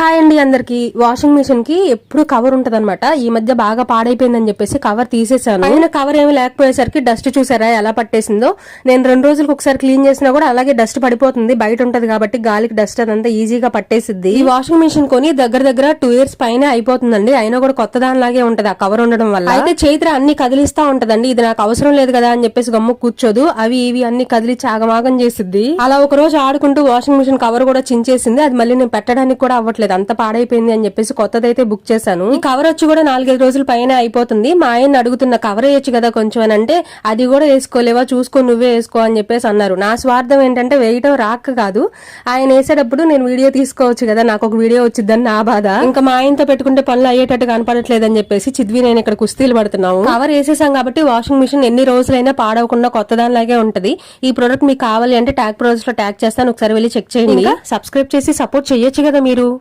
Hi అండి అందరికి. Washing మిషన్కి ఎప్పుడు కవర్ ఉంటదన్నమాట. ఈ మధ్య బాగా పాడైపోయిందని చెప్పేసి కవర్ తీసేసాను అయినా కవర్ ఏమి లేకపోయేసరికి డస్ట్ చూసారా ఎలా పట్టేసిందో. నేను రెండు రోజులకు ఒకసారి క్లీన్ చేసినా కూడా అలాగే డస్ట్ పడిపోతుంది బయట ఉంటది కాబట్టి గాలికి డస్ట్ అదంతా ఈజీగా పట్టేసిద్ది. ఈ వాషింగ్ మిషన్ కొని దగ్గర దగ్గర టూ ఇయర్స్ పైన అయిపోతుందండి. అయినా కూడా కొత్త దానిలాగే ఉంటది ఆ కవర్ ఉండడం వల్ల. అయితే చైత్ర అన్ని కదిలిస్తా ఉంటదండి. ఇది నాకు అవసరం లేదు కదా అని చెప్పేసి గమ్ము కూర్చోదు. అవి ఇవి అన్ని కదిలిచ్చి ఆగమాగం చేసిద్ది. అలా ఒక రోజు ఆడుకుంటూ వాషింగ్ మిషన్ కవర్ కూడా చించేసింది. అది మళ్ళీ నేను పెట్టడానికి కూడా అవ్వట్లేదు. అంత పాడైపోయింది అని చెప్పేసి కొత్తదైతే బుక్ చేశాను. ఈ కవర్ వచ్చి కూడా నాలుగైదు రోజుల పైన అయిపోతుంది. మా ఆయన అడుగుతున్న కవర్ వేయచ్చు కదా కొంచెం అని అంటే అది కూడా వేసుకోలేవా చూసుకో నువ్వే వేసుకో అని చెప్పేసి అన్నారు. నా స్వార్థం ఏంటంటే వేయటం రాక కాదు. ఆయన వేసేటప్పుడు నేను వీడియో తీసుకోవచ్చు కదా నాకు ఒక వీడియో వచ్చిద్దని నా బాధ. ఇంకా మా ఆయనతో పెట్టుకుంటే పనులు అయ్యేటట్టు కనపడట్లేదు అని చెప్పేసి చిద్వి నేను ఇక్కడ కుస్తీలు పడుతున్నాము. కవర్ వేసేసాం కాబట్టి వాషింగ్ మిషన్ ఎన్ని రోజులైనా పాడవకుండా కొత్త దానిలాగే ఉంటది. ఈ ప్రోడక్ట్ మీకు కావాలి అంటే ట్యాగ్ ప్రోడక్ట్స్లో ట్యాగ్ చేస్తాను. ఒకసారి వెళ్ళి చెక్ చేయండి. సబ్స్క్రైబ్ చేసి సపోర్ట్ చేయొచ్చు కదా మీరు.